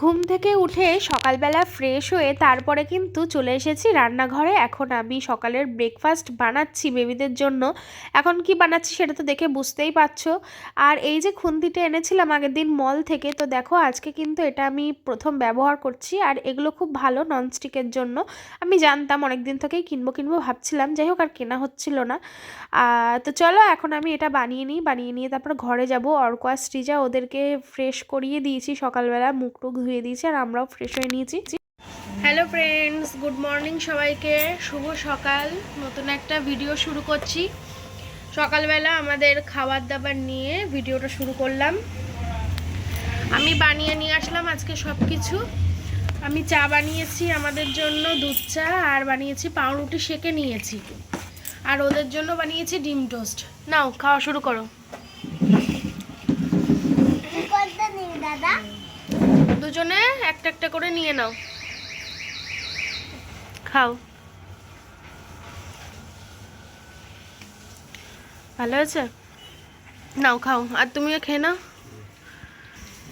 ঘুম থেকে উঠে সকালবেলা ফ্রেশ হয়ে তারপরে কিন্তু চলে এসেছি রান্নাঘরে। এখন আমি সকালের ব্রেকফাস্ট বানাচ্ছি বেবিদের জন্য। এখন কি বানাচ্ছি সেটা তো দেখে বুঝতেই পারছ। আর এই যে খুন্তিটা এনেছিলাম আগের দিন মল থেকে, তো দেখো আজকে কিন্তু এটা আমি প্রথম ব্যবহার করছি। আর এগুলো খুব ভালো ননস্টিকের জন্য। আমি জানতাম অনেক দিন থেকেই কিনবো কিনবো ভাবছিলাম, যাই হোক আর কেনা হচ্ছিল না। তো চলো এখন আমি এটা বানিয়ে নিই, বানিয়ে নিয়ে তারপর ঘরে যাব। অর্ক আর সৃজা ওদেরকে ফ্রেশ করিয়ে দিয়েছি সকালবেলা মুখ টুক ধুয়ে দিয়েছি আর আমরাও ফ্রেশ হয়ে নিয়েছি। হ্যালো ফ্রেন্ডস গুড মর্নিং সবাইকে। শুভ সকাল। নতুন একটা ভিডিও শুরু করছি। সকালবেলা আমাদের খাবার দাবার নিয়ে ভিডিওটা শুরু করলাম। আমি বানিয়ে নিয়ে আসলাম আজকে সব কিছু আমি চা বানিয়েছি, আমাদের জন্য দুধ চা, আর বানিয়েছি পাউরুটি সেকে নিয়েছি। আর ওদের জন্য বানিয়েছি ডিম টোস্ট। নাও, খাওয়া শুরু করো কি করতে নিবি দাদা দুজনে একটা একটা করে নিয়ে নাও। খাও। ভালো আছে নাও খাও। আর তুমিও খেয়ে নাও।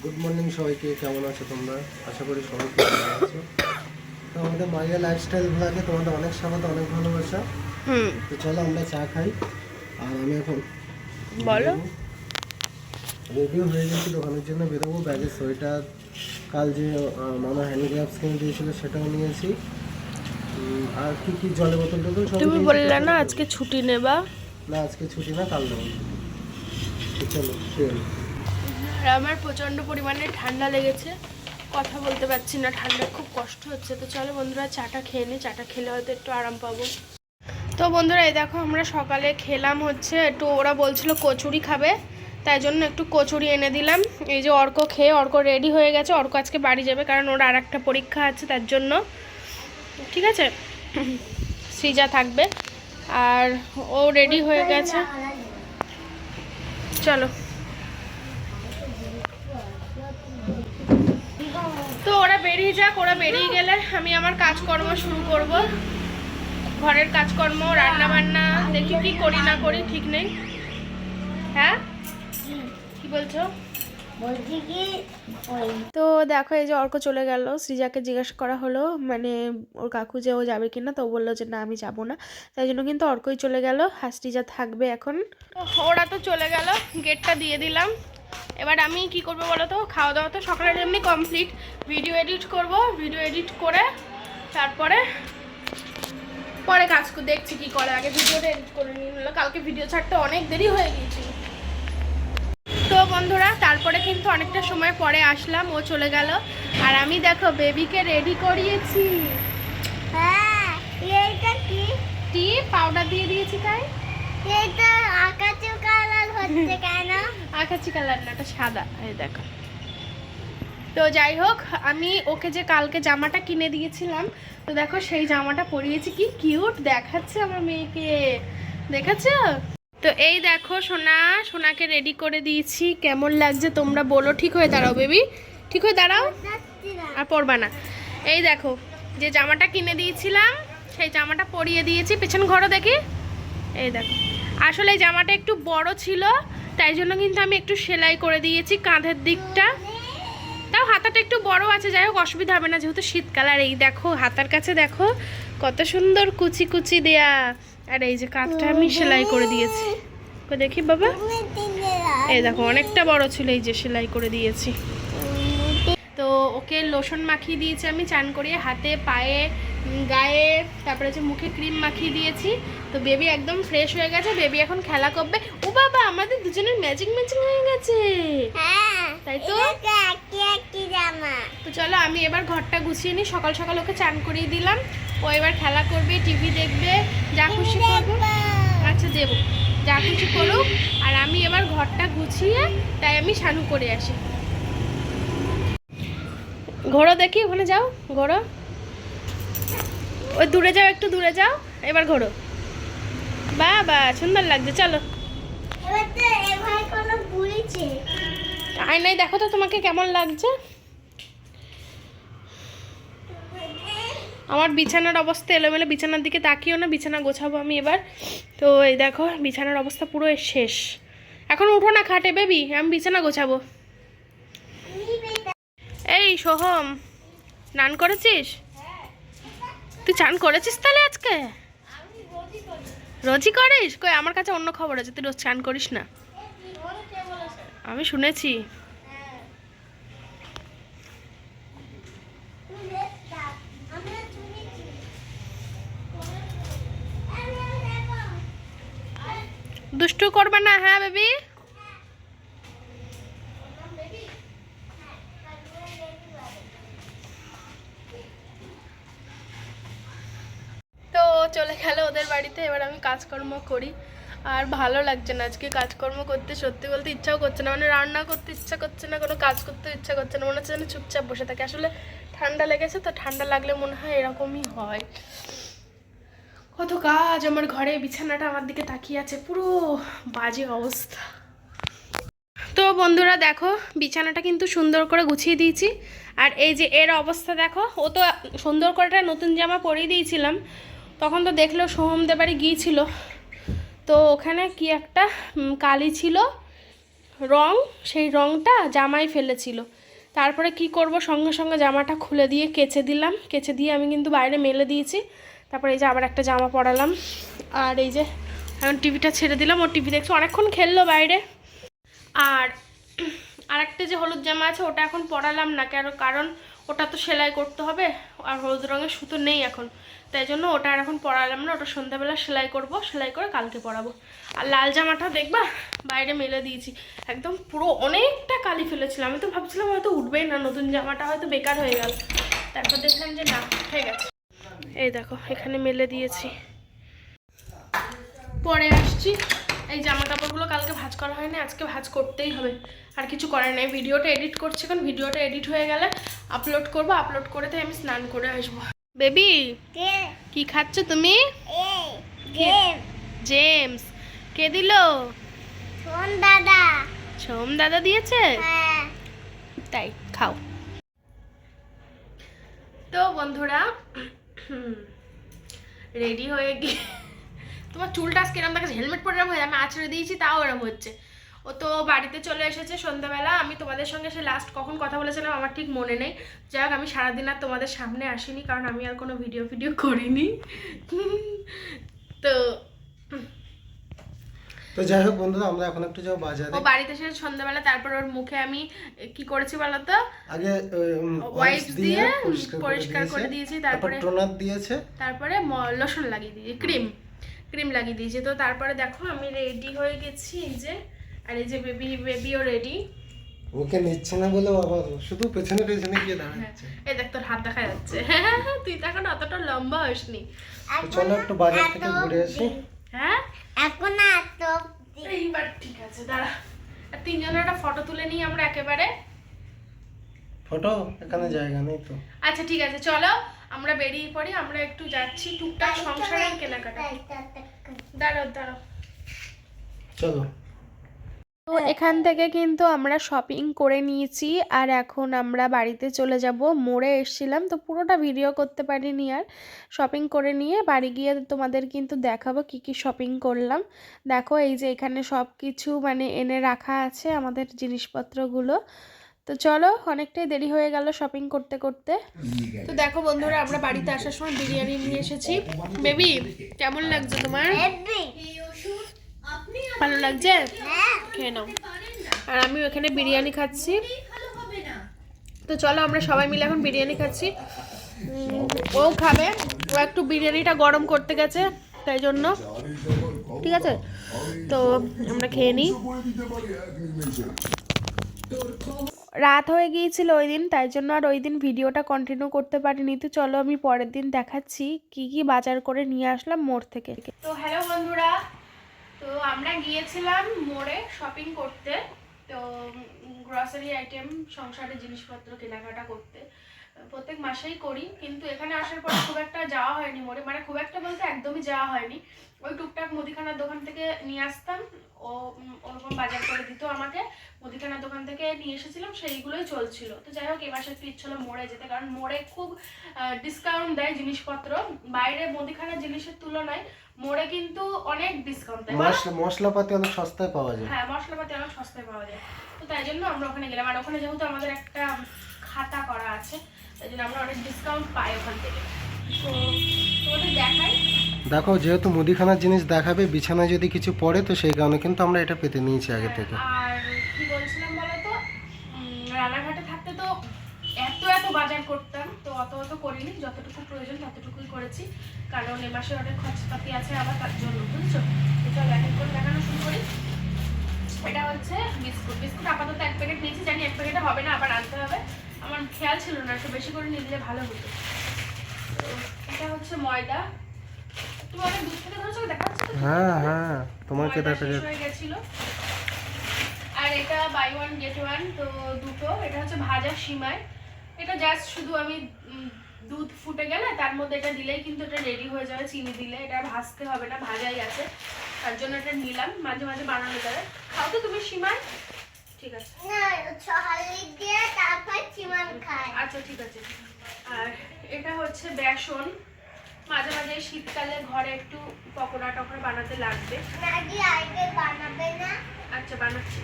গুড মর্নিং সবাইকে কেমন আছো তোমরা? আশা করি সবাই ভালো আছো। তো আমাদের মাইয়া লাইফস্টাইল ব্লগে তোমাদের অনেক স্বাগত অনেক ভালোবাসা। হুম। তো চলো আমরা চা খাই। আর আমি এখন বলো। রেডিও হয়ে গেছি দোকানের জন্য বেরোবো। ব্যাগের সোয়েটার কাল যে মামা হ্যান্ডিক্রাফটস কিনে দিয়েছিল সেটাও নিয়েছি আর কি কি জলের বোতল টোতল সব তুমি। বললে না আজকে ছুটি নেবা। না আজকে ছুটি না কাল দেবো। তো চলো আর আমার প্রচণ্ড পরিমাণে ঠান্ডা লেগেছে। কথা বলতে পারছি না ঠান্ডা খুব কষ্ট হচ্ছে। তো চলো বন্ধুরা চাটা খেয়ে নিই চাটা খেলে হয়তো একটু আরাম পাবো। তো বন্ধুরা এই দেখো আমরা সকালে খেলাম হচ্ছে একটু ওরা বলছিল কচুরি খাবে। তাই জন্য একটু কচুরি এনে দিলাম। এই যে অর্ক খেয়ে, অর্ক রেডি হয়ে গেছে, অর্ক আজকে বাড়ি যাবে, কারণ ওর আর একটা পরীক্ষা আছে তার জন্য। ঠিক আছে? সৃজা থাকবে। আর ও রেডি হয়ে গেছে। চলো। তো ওরা বেরিয়ে যাক, ওরা বেরিয়ে গেলে আমি আমার কাজকর্ম শুরু করব। ঘরের কাজকর্ম রান্না বান্না দেখি কি করি না করি, ঠিক নেই। হ্যাঁ? কি বলছো? বলছি কি তো দেখো এই যে অর্ক চলে গেল। সৃজাকে জিজ্ঞেস করা হলো মানে ওর কাকু যে ও যাবে কিনা তো বলল যে না আমি যাব না। তাই জন্য কিন্তু অর্কই চলে গেল আর সৃজা থাকবে এখন। ওরা তো চলে গেল গেটটা দিয়ে দিলাম। এবার আমি কি করব বলো তো? খাওয়া দাওয়া তো সকালের এমনি কমপ্লিট ভিডিও এডিট করব ভিডিও এডিট করে তারপরে পরে কাজ কর- দেখছি কি করে। আগে ভিডিওটা এডিট করে নিয়ে নিলো। কালকে ভিডিও ছাড়তে অনেক দেরি হয়ে গিয়েছিল। তো বন্ধুরা তারপরে কিন্তু অনেকটা সময় পরে আসলাম ও চলে গেল। আর আমি দেখো বেবিকে রেডি করিয়েছি। হ্যাঁ এইটা কি? টি পাউডার দিয়ে দিয়েছি তাই। এইটা আকাশি কালার হচ্ছে কেন? আকাশি কালার না এটা সাদা এই দেখো। তো যাই হোক আমি ওকে যে কালকে জামাটা কিনে দিয়েছিলাম তো দেখো সেই জামাটা পরিয়েছি কি কিউট দেখাচ্ছে আমার মেয়েকে। দেখেছ? তো এই দেখো সোনা, সোনাকে রেডি করে দিয়েছি। কেমন লাগছে তোমরা বলো। ঠিক হয়ে দাঁড়াও বেবি ঠিক হয়ে দাঁড়াও। আর পরবা না। এই দেখো, যে জামাটা কিনে দিয়েছিলাম, সেই জামাটা পরিয়ে দিয়েছি। পেছন ঘরও দেখি। এই দেখো। আসলে জামাটা একটু বড় ছিল, তাই জন্য কিন্তু আমি একটু সেলাই করে দিয়েছি কাঁধের দিকটা। তাও হাতাটা একটু বড় আছে, যাই হোক, অসুবিধা হবে না, যেহেতু শীতকাল। আর এই দেখো, হাতার কাছে দেখো কত সুন্দর কুচি কুচি দেয়া। আর এই যে কাঁধটা আমি সেলাই করে দিয়েছি। দেখি বাবা। এই দেখো অনেকটা বড় ছিল এই যে সেলাই করে দিয়েছি। তো ওকে লোশন মাখিয়ে দিয়েছি আমি চান করিয়ে হাতে পায়ে গায়ে তারপরে হচ্ছে মুখে ক্রিম মাখিয়ে দিয়েছি। তো বেবি একদম ফ্রেশ হয়ে গেছে বেবি এখন খেলা করবে। ও বাবা আমাদের দুজনের ম্যাজিক ম্যাচিং হয়ে গেছে। হ্যাঁ তাই তো? তো চলো আমি এবার ঘরটা গুছিয়ে নিই। সকাল সকাল ওকে চান করিয়ে দিলাম। ও এবার খেলা করবে টিভি দেখবে যা খুশি করবে আচ্ছা দেবো। যা খুশি করুক আর আমি এবার ঘরটা গুছিয়ে তাই আমি শানু করে আসি। ঘোরো দেখি ওখানে যাও ঘোরো ওই দূরে যাও একটু দূরে যাও এবার ঘোরো বা বা সুন্দর লাগছে চলো। আয়নায় দেখো তো তোমাকে কেমন লাগছে। আমার বিছানার অবস্থা এলোমেলো, বিছানার দিকে তাকিও না, বিছানা গোছাবো আমি এবার। তো এই দেখো, বিছানার অবস্থা পুরো শেষ। এখন উঠো না খাটে, বেবি, আমি বিছানা গোছাবো। এই, সোহম, স্নান করেছিস? তুই চান করেছিস তাহলে আজকে? রোজই করিস? কই, আমার কাছে অন্য খবর আছে, তুই রোজ চান করিস না। আমি শুনেছি হ্যাঁ তুমি দেখতা আমরা শুনেছি আমি দেখো দুষ্টু করবে না হ্যাঁ বেবি? তো চলে গেল ওদের বাড়িতে, এবার আমি কাজকর্ম করি। আর ভালো লাগছে না আজকে কাজকর্ম করতে, সত্যি বলতে ইচ্ছাও করছে না। মানে রান্না করতে ইচ্ছা করছে না, কোনো কাজ করতে ইচ্ছা করছে না। মনে হচ্ছে যেন চুপচাপ বসে থাকে। আসলে ঠান্ডা লেগেছে, তো ঠান্ডা লাগলে মনে হয় এরকমই হয়। কত কাজ, আমার ঘরে বিছানাটা আমার দিকে তাকিয়ে আছে, পুরো বাজে অবস্থা। তো বন্ধুরা দেখো, বিছানাটা কিন্তু সুন্দর করে গুছিয়ে দিয়েছি। আর এই যে এর অবস্থা দেখো, ও তো সুন্দর করে একটা নতুন জামা পরিয়ে দিয়েছিলাম। তখন তো দেখল সোহমদের বাড়ি গিয়েছিল। তো ওখানে কি একটা কালি ছিল, রং, সেই রংটা জামাই ফেলেছিল। তারপরে কি করব, সঙ্গে সঙ্গে জামাটা খুলে দিয়ে কেচে দিলাম। কেচে দিয়ে আমি কিন্তু বাইরে মেলে দিয়েছি। তারপরে এই যে আবার একটা জামা পরালাম। আর এই যে এখন টিভিটা ছেড়ে দিলাম ও টিভি দেখছে? অনেকক্ষণ খেললো বাইরে। আর আরেকটা যে হলুদ জামা আছে, ওটা এখন পরালাম না কেন? কারণ ওটা তো সেলাই করতে হবে, আর হলুদ রঙের সুতো নেই এখন। তাই জন্য ওটা আর এখন পরালাম না, ওটা সন্ধ্যাবেলা সেলাই করব, সেলাই করে কালকে পরাবো। আর লাল জামাটা দেখবা? বাইরে মেলে দিয়েছি। একদম পুরো অনেকটা কালি ফেলেছিলাম আমি তো ভাবছিলাম হয়তো উঠবেই না, নতুন জামাটা হয়তো বেকার হয়ে গেল। তারপর দেখলাম যে না, হয়ে গেছে। এই দেখো এখানে মেলে দিয়েছি। পরে আসছি। এই জামা কাপড়গুলো কালকে ভাঁজ করা হয়নি আজকে ভাজ করতেই হবে। আর কিছু করার নেই ভিডিওটা এডিট করছি কারণ ভিডিওটা এডিট হয়ে গেলে আপলোড করব আপলোড করে তাই আমি স্নান করে আসব। বেবি কি? খাচ্ছ তুমি? জেমস। কে দিল? শোন দাদা। সোম দাদা দিয়েছে? হ্যাঁ। তাই খাও। তো বন্ধুরা রেডি হয়ে গিয়ে তোমার চুলটা আজকে এরকম দেখাচ্ছে হেলমেট পরে এরকম হয়ে আমি আছড়ে দিয়েছি, তাও এরকম হচ্ছে। ও তো বাড়িতে চলে এসেছে সন্ধ্যাবেলা, আমি তোমাদের সঙ্গে সে লাস্ট কখন কথা বলেছিলাম আমার ঠিক মনে নেই। যাই হোক, আমি সারাদিন আর তোমাদের সামনে আসিনি, কারণ আমি আর কোনো ভিডিও ফিডিও করিনি। তো তো যাই হোক বন্ধুরা আমরা এখন একটু যাব বাজারে। ও বাড়িতে এসে সন্ধ্যাবেলা তারপর ওর মুখে আমি কি করেছি বলো তো আগে ওয়াইপস দিয়ে পরিষ্কার করে দিয়েছি, তারপরে- টোনার দিয়েছে। তারপরে লোশন লাগিয়ে দিয়েছি ক্রিম ক্রিম লাগিয়ে দিয়েছি। তো তারপরে দেখো আমি রেডি হয়ে গেছি এই যে আর এই যে বেবি বেবিও রেডি ওকে নিচ্ছে না বলে আবার শুধু পেছনে পেছনে গিয়ে হ্যাঁ দাঁড়াচ্ছে। এই দেখ তোর হাত দেখা যাচ্ছে। তুই তো এখন অতটা লম্বা হসনি। চলো একটু বাজার থেকে ঘুরে আসি। হ্যাঁ হ্যাঁ এখন এত এইবার ঠিক আছে দাঁড়া আর তিনজনের একটা ফটো তুলে নিই আমরা একেবারে। ফটো এখানে জায়গা নেই তো। আচ্ছা ঠিক আছে চলো আমরা বেরিয়ে পড়ি আমরা একটু যাচ্ছি টুকটাক সংসারের কেনাকাটা। দাঁড়াও দাঁড়াও। চলো। তো এখান থেকে কিন্তু আমরা শপিং করে নিয়েছি আর এখন আমরা বাড়িতে চলে যাব। মোড়ে এসেছিলাম তো পুরোটা ভিডিও করতে পারিনি আর। শপিং করে নিয়ে বাড়ি গিয়ে তোমাদের কিন্তু দেখাবো কি কি শপিং করলাম। দেখো এই যে এখানে সব কিছু মানে এনে রাখা আছে আমাদের জিনিসপত্রগুলো। তো চলো অনেকটাই দেরি হয়ে গেল শপিং করতে করতে। তো দেখো বন্ধুরা আমরা বাড়িতে আসার সময় বিরিয়ানি নিয়ে এসেছি। বেবি কেমন লাগছে তোমার? ভালো লাগছে? হ্যাঁ। খেয়ে নাও। আর আমি ওখানে বিরিয়ানি খাচ্ছি। তো চলো আমরা সবাই মিলে এখন বিরিয়ানি খাচ্ছি। ও খাবে। ও একটু বিরিয়ানিটা গরম করতে গেছে, তাই জন্য। ঠিক আছে? তো আমরা খেয়ে নিই। রাত হয়ে গিয়েছিল ওই দিন, তাই জন্য আর ওই দিন ভিডিওটা কন্টিনিউ করতে পারিনি। তো চলো আমি পরের দিন দেখাচ্ছি কি কি বাজার করে নিয়ে আসলাম মোড় থেকে। তো হ্যালো বন্ধুরা তো আমরা গিয়েছিলাম মোড়ে শপিং করতে, তো গ্রসারি আইটেম সংসারের জিনিসপত্র, কেনাকাটা করতে। প্রত্যেক মাসেই করি, কিন্তু এখানে আসার পর খুব একটা যাওয়া হয়নি মোড়ে। মানে খুব একটা বলতে একদমই যাওয়া হয়নি। ওই টুকটাক মুদিখানার দোকান থেকে নিয়ে আসতাম। ও ওরকম বাজার করে দিত আমাকে। মুদিখানার দোকান থেকে নিয়ে এসেছিলাম, সেইগুলোই চলছিল। তো যাই হোক এ মাসে একটু ইচ্ছে হলো মোড়ে যেতে। কারণ মোড়ে খুব ডিসকাউন্ট দেয় জিনিসপত্র। বাইরে মুদিখানার জিনিসের তুলনায় মোড়ে কিন্তু অনেক ডিসকাউন্ট মশলা মশলাপাতি অনেক সস্তায় পাওয়া যায়। হ্যাঁ মশলাপাতি অনেক সস্তায় পাওয়া যায়। তো তাই জন্য আমরা ওখানে গেলাম। আর ওখানে যেহেতু আমাদের একটা খাতা করা আছে তাই জন্য আমরা অনেক ডিসকাউন্ট পাই ওখান থেকে। তো তোমাদের দেখাই। দেখো যেহেতু মুদিখানার জিনিস দেখাবে বিছানায় যদি কিছু পড়ে তো সেই কারণে কিন্তু আমরা এটা পেতে নিয়েছি আগে থেকে। আর কি বলছিলাম বলো তো? রানাঘাটে থাকতে তো এত বাজার করতাম তো অত অত করিনি যতটুকু প্রয়োজন ততটুকুই করেছি। কারণ এ মাসে অনেক খরচপাতি আছে আবার তার জন্য বুঝছ? চলো এক করে দেখানো শুরু করি। এটা হচ্ছে বিস্কুট। বিস্কুট আপাতত এক প্যাকেট নিয়েছি জানি এক প্যাকেটে হবে না আবার আনতে হবে। আমার খেয়াল ছিল না একটু বেশি করে নিয়ে ভালো হতো। তো এটা হচ্ছে ময়দা। তুমি অনেক দূর থেকে ধরেছো দেখা যাচ্ছে তো? হ্যাঁ হ্যাঁ তোমাকে দেখা যাচ্ছে হয়ে গেছিল। আর এটা বাই ওয়ান গেট ওয়ান তো দুটো। এটা হচ্ছে ভাজা সিমাই। এটা জাস্ট শুধু আমি দুধ ফুটে গেলে তার মধ্যে এটা দিলেই কিন্তু এটা রেডি হয়ে যাবে চিনি দিলে। এটা ভাজতে হবে না ভাজাই আছে। তার জন্য এটা নিলাম মাঝে মাঝে বানানো যাবে। খাও তো তুমি সিমাই। ঠিক আছে। আচ্ছা ঠিক আছে। আর এটা হচ্ছে বেসন। মাঝে মাঝে শীতকালে ঘরে একটু পকোড়া টকোড়া বানাতে লাগবে। বানাবে না। আচ্ছা বানাচ্ছি।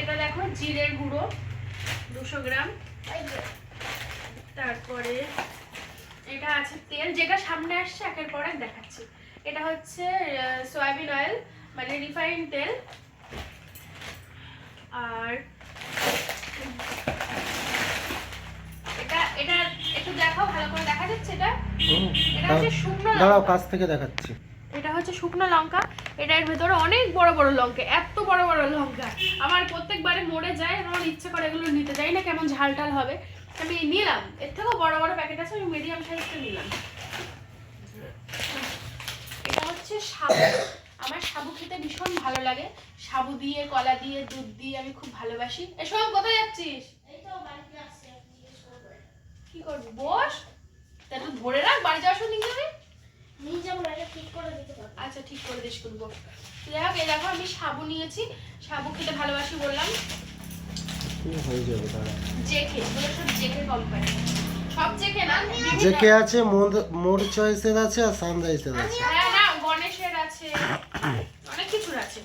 এটা দেখো জিরের গুঁড়ো দুশো গ্রাম ওই যে তারপরে এটা আছে তেল যেটা সামনে আসছে একের পর এক দেখাচ্ছি। এটা হচ্ছে সয়াবিন অয়েল মানে রিফাইন তেল। আর এটা এটা একটু দেখাও ভালো করে দেখা যাচ্ছে এটা? এটা হচ্ছে শুকনো দাঁড়াও লঙ্কা কাছ থেকে দেখাচ্ছি। এটা হচ্ছে শুকনো লঙ্কা। এটার ভেতরে অনেক বড় বড় লঙ্কা এত বড় বড় লঙ্কা। আমার প্রত্যেকবারে মরে যায় আমার ইচ্ছে করে এগুলো নিতে। যাই না কেমন ঝাল টাল হবে। আমি নিলাম। এর থেকেও বড় বড় প্যাকেট আছে আমি মিডিয়াম সাইজটা নিলাম। এটা হচ্ছে সাবু। আমার সাবু খেতে ভীষণ ভালো লাগে। সাবু দিয়ে কলা দিয়ে দুধ দিয়ে আমি খুব ভালোবাসি। এসব কোথায় যাচ্ছিস? এই তো বাড়িতে আসছে কি করবি? বস। তা তুই ধরে রাখ বাড়ি যাওয়ার সময় নিয়ে যাবি? নিয়ে যাব এটা ঠিক করে দিতে পারব। আচ্ছা ঠিক করে দিস করব। যাই হোক এই দেখো আমি সাবু নিয়েছি। সাবু খেতে ভালোবাসি বললাম। কি হয়ে যাবে দাঁড়া। জেকে এগুলো সব জেকে কোম্পানি সব জেকে না? যে আছে মোর- মোর চয়েসের আছে আর সানরাইসের আছে। হ্যাঁ না গণেশের আছে। অনেক কিছুর আছে।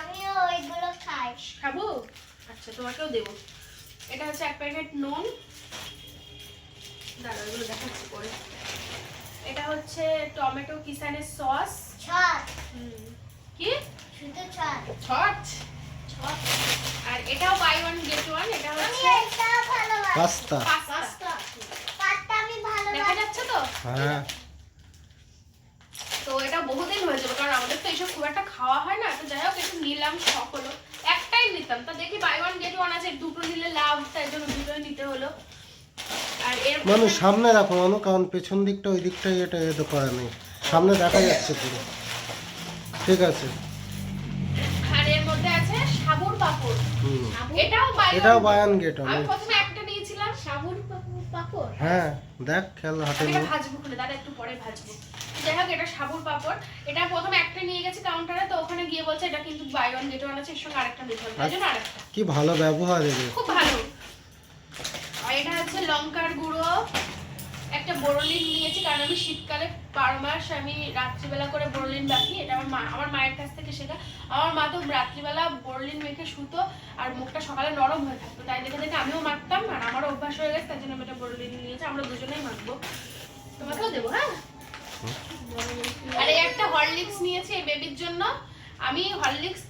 আমিও ওইগুলো খাই। খাব? আচ্ছা তোমাকেও দেবো। এটা হচ্ছে এক প্যাকেট নুন। দাঁড়া এগুলো দেখাচ্ছি পরে। এটা হচ্ছে টমেটো কিষানের সস ছট। কি? শুধু ছট। ছট? আর এটাও বাই ওয়ান গেট ওয়ান এটা হচ্ছে পাস্তা। পাস্তা। পাস্তা। আমি দেখা যাচ্ছে তো? হ্যাঁ। তো এটা বহুদিন হয়ে যাবে কারণ আমাদের তো এইসব খুব একটা খাওয়া হয় না। তো যাই হোক একটু নিলাম শখ হলো। একটাই নিতাম। তো দেখি বাই ওয়ান গেট ওয়ান আছে দুটো নিলে লাভ তাই জন্য দুটোই নিতে হলো। আর এর মানু সামনে রাখো মানু কারণ পেছন দিকটা ওই দিকটা এটা এ তো করা নেই। সামনে দেখা যাচ্ছে পুরো। ঠিক আছে। পাপড়। এটাও এটাও বায়ান গেট আমি প্রথমে একটা নিয়েছিলাম। সাবুন পাপড় হ্যাঁ দেখ খেয়াল হাতে নিয়ে। ভাজবো খুলে দাদা একটু পরে ভাজবো। যাই হোক এটা সাবুর পাপড়। এটা প্রথমে একটা নিয়ে গেছি কাউন্টারে তো ওখানে গিয়ে বলছে এটা কিন্তু বাই ওয়ান গেট ওয়ান আছে এর সঙ্গে আরেকটা নিতে হবে। তাই আরেকটা। কি ভালো ব্যবহার এদের। খুব ভালো। আর এটা হচ্ছে লঙ্কার গুঁড়ো। একটা বোরোলিন নিয়েছি কারণ আমি শীতকালে বারো মাস আমি রাত্রিবেলা করে বোরোলিন রাখি এটা আমার মা আমার মায়ের কাছ থেকে শেখা। আমার মা তো রাত্রিবেলা বোরোলিন মেখে শুতো আর মুখটা সকালে নরম হয়ে থাকতো তাই দেখে দেখে আমিও মাখতাম আর আমারও অভ্যাস হয়ে গেছে তার জন্য আমি এটা বোরোলিন নিয়েছি আমরা দুজনেই মাখবো। তোমাকেও দেবো হ্যাঁ? আর এই একটা হরলিক্স নিয়েছি এই বেবির জন্য। আমি হরলিক্স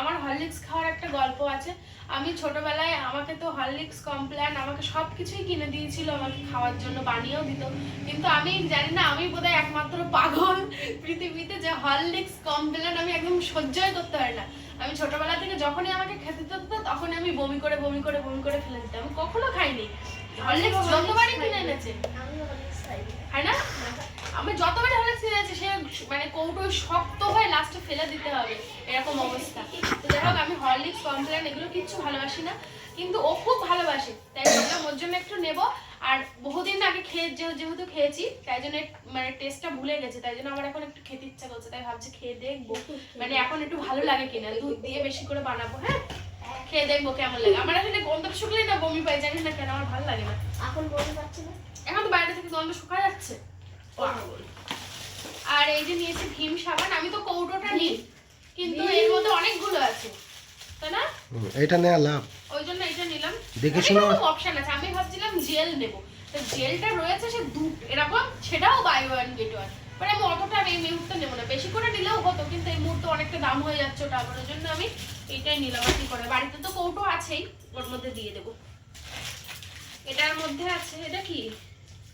আমার হরলিক্স খাওয়ার একটা গল্প আছে। আমি ছোটবেলায় আমাকে তো হরলিক্স কমপ্ল্যান আমাকে সব কিছুই কিনে দিয়েছিল আমাকে খাওয়ার জন্য বানিয়েও দিত। কিন্তু আমি জানি না আমি বোধহয় একমাত্র পাগল পৃথিবীতে যে হরলিক্স কমপ্ল্যান আমি একদম সহ্যই করতে পারি না। আমি ছোটবেলা থেকে যখনই আমাকে খেতে দিত তখনই আমি বমি করে বমি করে বমি করে ফেলে দিতাম। আমি কখনো খাইনি। হরলিক্স যতবারই কিনে এনেছে। হয় না? আমি যতবার হরলিক্স কিনেছি সে মানে কৌটো শক্ত হয়ে লাস্টে ফেলে দিতে হবে এরকম অবস্থা। তো যাই হোক আমি হরলিক্স কমপ্লেন এগুলো কিচ্ছু ভালোবাসি না কিন্তু ও খুব ভালোবাসে তাই ভাবলাম ওর জন্য একটু নেব। আর বহুদিন আগে খেয়ে যেহেতু খেয়েছি তাই জন্য মানে টেস্টটা ভুলে গেছে তাই জন্য আমার এখন একটু খেতে ইচ্ছা করছে তাই ভাবছি খেয়ে দেখব। মানে এখন একটু ভালো লাগে কিনা দুধ দিয়ে বেশি করে বানাবো হ্যাঁ? খেয়ে দেখব কেমন লাগে। আমার আসলে গন্ধ শুকলেই না বমি পাই জানিস না কেন আমার ভালো লাগে না। এখন বলতে পারছি না? এখন তো বাইরে থেকে গন্ধ শুকা যাচ্ছে। আর এই যে নিয়েছি ভীম সাবান আমি তো কৌটোটা নিই কিন্তু এর মধ্যে অনেকগুলো আছে। তাই না? এটা নেওয়া লাভ। ওই জন্য এটা নিলাম। দেখে শুনে। অপশন আছে আমি ভাবছিলাম জেল নেব। তো জেলটা রয়েছে সে দু এরকম সেটাও বাই ওয়ান গেট ওয়ান মানে আমি অতটা এই মুহূর্তে নেব না। বেশি করে নিলেও হতো কিন্তু এই মুহূর্তে অনেকটা দাম হয়ে যাচ্ছে ওটা ওই জন্য আমি এটাই নিলাম আর কি করে। বাড়িতে তো কৌটো আছেই ওর মধ্যে দিয়ে দেবো। এটার মধ্যে আছে এটা কি?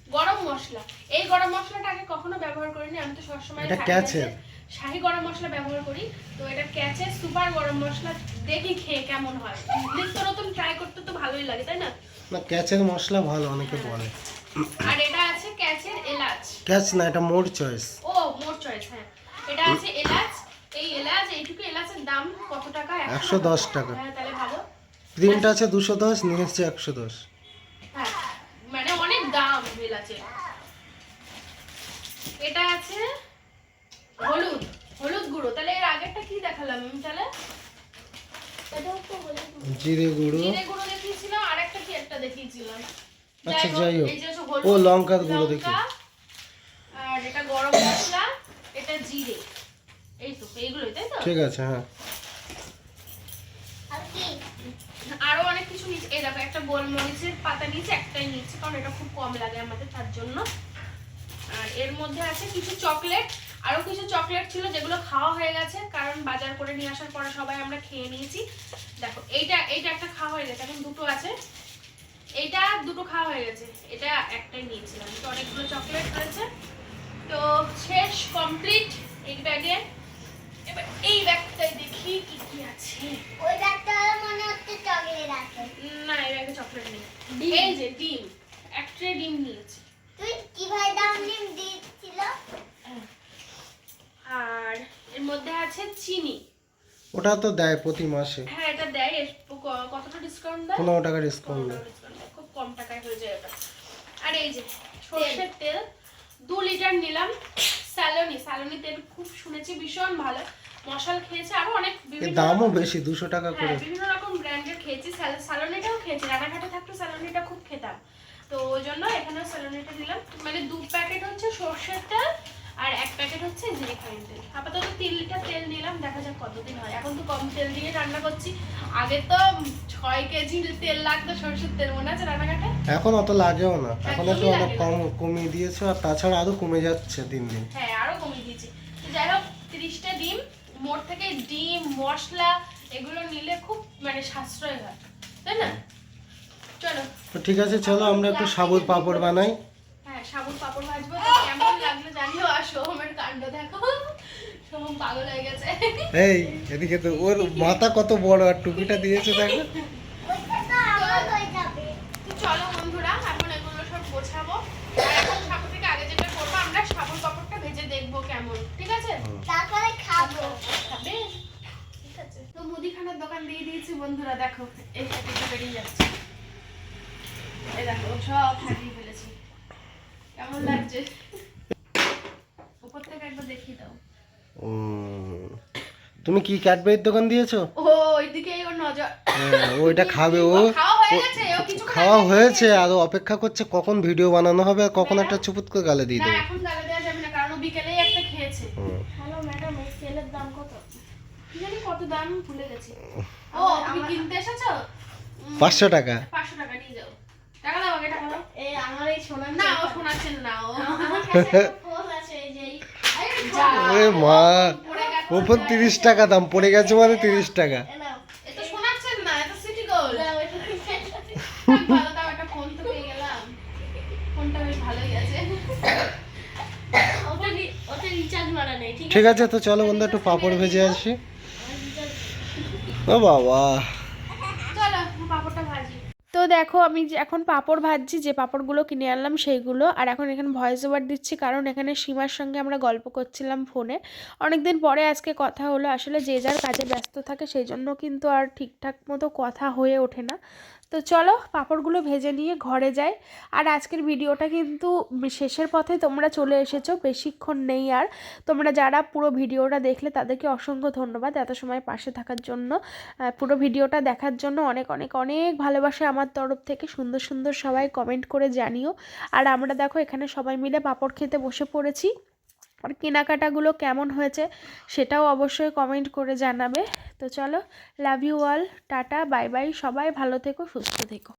গরম মশলা। এই গরম মশলাটা আগে কখনো ব্যবহার করিনি আমি তো সবসময় এটা ক্যাচের। শাহী গরম মশলা ব্যবহার করি। তো এটা ক্যাচের সুপার গরম মশলা দেখি খেয়ে কেমন হয়। নিত্য নতুন ট্রাই করতে তো ভালোই লাগে তাই না? না ক্যাচের মশলা ভালো অনেকে হ্যাঁ। বলে। আর এটা আছে ক্যাচের এলাচ। ক্যাচ না এটা মোর চয়েস ও মোর চয়েস হ্যাঁ। এটা আছে এলাচ। এই এলাচ এইটুকু এলাচের দাম কত টাকা? 110 টাকা। হ্যাঁ তাহলে ভালো। প্রিন্ট আছে 210 নিয়েছে 110 আছে? হলুদ হলুদ গুঁড়ো। তাহলে এর আগেরটা কি দেখালাম আমি তাহলে এটাও তো বলে জিরে গুঁড়ো। জিরে গুঁড়ো দেখিয়েছিলাম আর একটা কি একটা দেখিয়েছিলাম। আচ্ছা, যাই হোক। ও, লঙ্কার গুঁড়ো দেখি। আর এটা গরম মশলা এটা জিরে। এই তো এইগুলোই তাই তো? ঠিক আছে হ্যাঁ। আরও অনেক কিছু নিচ্ছে এই দেখো একটা গোলমরিচের পাতা নিয়েছে একটাই নিচ্ছে কারণ এটা খুব কম লাগে আমাদের তার জন্য। আর এর মধ্যে আছে কিছু চকলেট। আরও কিছু চকলেট ছিল যেগুলো খাওয়া হয়ে গেছে কারণ বাজার করে নিয়ে আসার পরে সবাই আমরা খেয়ে নিয়েছি। দেখো এইটা এইটা একটা খাওয়া হয়ে গেছে এখন দুটো আছে। এইটা দুটো খাওয়া হয়ে গেছে এটা একটাই নিয়েছিলাম তো অনেকগুলো চকলেট রয়েছে। তো শেষ কমপ্লিট এই ব্যাগে। এবার এই ব্যাগটাই দেখি কি কি আছে। ওই ব্যাগটা মনে হচ্ছে চকলেট আছে। না এই ব্যাগে চকলেট নেই। এই যে ডিম এক ট্রে ডিম নিয়েছি। তুই কীভাবে দাম ডিম দিচ্ছিল আর এর মধ্যে আছে চিনি। ওটা তো দেয় প্রতি মাসে। হ্যাঁ এটা দেয়। কতটা ডিসকাউন্ট দেয়? পনেরো টাকা ডিসকাউন্ট দেয়। খুব কম টাকায় হয়ে যায় এটা। আর এই যে সর্ষের তেল দু লিটার নিলাম। স্যালোনি স্যালোনি তেল খুব শুনেছি ভীষণ ভালো। মশাল খেয়েছে আরও অনেক বিভিন্ন দামও বেশি দুশো টাকা করে। হ্যাঁ বিভিন্ন রকম ব্র্যান্ডের খেয়েছি। স্যাল- স্যালোনিটাও খেয়েছি। রানাঘাটে থাকতো স্যালোনিটা খুব খেতাম। তো ওই জন্য এখানে স্যালোনিটা দিলাম। মানে দু প্যাকেট হচ্ছে সর্ষের তেল আর এক প্যাকেট হচ্ছে রিফাইন তেল। আপাতত তিন লিটার তেল নিলাম দেখা যাক কতদিন হয়। এখন তো কম তেল দিয়ে রান্না করছি। আগে তো ছয় কেজি তেল লাগতো সর্ষের তেল মনে আছে রান্নাঘাটে? এখন অত লাগেও না। এখন একটু অনেক কম কমিয়ে দিয়েছে আর তাছাড়া আরও কমে যাচ্ছে দিন দিন। হ্যাঁ আরও কমিয়ে দিয়েছি। তো যাই হোক তিরিশটা ডিম মোট থেকে ডিম মশলা এগুলো নিলে খুব মানে সাশ্রয় হয়। তাই না? চলো। তো ঠিক আছে চলো আমরা একটু সাবুর পাপড় বানাই। হ্যাঁ সাবুন পাপড় ভাজবো তো কেমন লাগল জানিও? আর সোহমের কাণ্ড দেখো। সোহম পাগল হয়ে গেছে। এই এদিকে তো ওর মাথা কত বড় আর টুপিটা দিয়েছে দেখো। ওইটা তো আমার যাবে তো চলো বন্ধুরা এখন এগুলো সব গোছাবো। আর এখন সাবুন থেকে আগে যেটা করব আমরা সাবুন পাপড়টা ভেজে দেখব কেমন। ঠিক আছে? তারপরে খাব। খাবে? ঠিক আছে। তো মুদিখানার দোকান দিয়ে দিয়েছি বন্ধুরা দেখো। এই বেরিয়ে যাচ্ছে। দেখো সব সাজিয়ে ফেলেছি। কেমন লাগছে? উপর থেকে একবার দেখিয়ে দাও। তুমি কি ক্যাডবেরির দোকান দিয়েছ? ও ওইদিকেই ওর নজর। হ্যাঁ, খাবে ও খাওয়া হয়ে গেছে ও কিছু খাওয়া হয়েছে আর অপেক্ষা করছে কখন ভিডিও বানানো হবে আর কখন একটা চুপুত করে গালে দিয়ে না দেবো। এখন গালে দেওয়া যাবে না কারণ ও বিকেলেই একটা খেয়েছে। হ্যালো ম্যাডাম এই তেলের দাম কত? জানি কত দাম ভুলে গেছি। ও তুমি কিনতে এসেছ? উম, পাঁচশো টাকা। পাঁচশো টাকা নিয়ে যাও। টাকা দাও আগে টাকা দাও। এই আমার এই সোনার না ও শোনাচ্ছেন না ও। আমার কাছে ফোন আছে এই যে এ মা টাকা দাম পড়ে গেছে মানে তিরিশ টাকা। এ নাও। এ না এটা সিটি গোল্ড দাও, এটা কি? ভালো দাও একটা ফোন তো পেয়ে গেলাম। ফোনটা বেশ ভালোই আছে। ওটা রি- ওটা রিচার্জ মারা নেই ঠিক ঠিক আছে? তো চলো বন্ধু একটু পাঁপড় ভেজে আসি। ও বাবা। চলো পাপড়টা ভাজি তো দেখো আমি যে এখন পাঁপড় ভাজছি, যে পাঁপড়গুলো কিনে আনলাম সেইগুলো। আর এখন এখানে ভয়েস ওভার দিচ্ছি, কারণ এখানে সীমার সঙ্গে আমরা গল্প করছিলাম ফোনে অনেকদিন পরে আজকে কথা হলো, আসলে যে যার কাজে ব্যস্ত থাকে, সেই জন্য কিন্তু আর ঠিকঠাক মতো কথা হয়ে ওঠে না। তো চলো পাঁপড়গুলো ভেজে নিয়ে ঘরে যাই। আর আজকের ভিডিওটা কিন্তু শেষের পথে তোমরা চলে এসেছ, বেশিক্ষণ নেই আর। তোমরা যারা পুরো ভিডিওটা দেখলে তাদেরকে অসংখ্য ধন্যবাদ এত সময় পাশে থাকার জন্য। পুরো ভিডিওটা দেখার জন্য অনেক অনেক অনেক ভালোবাসা আমার তরফ থেকে। সুন্দর সুন্দর সবাই কমেন্ট করে জানিও। আর আমরা দেখো এখানে সবাই মিলে পাঁপড় খেতে বসে পড়েছি। আর কেনাকাটাগুলো কেমন হয়েছে সেটাও অবশ্যই কমেন্ট করে জানাবে। তো চলো love you all tata bye bye সবাই ভালো থেকো, সুস্থ থেকো।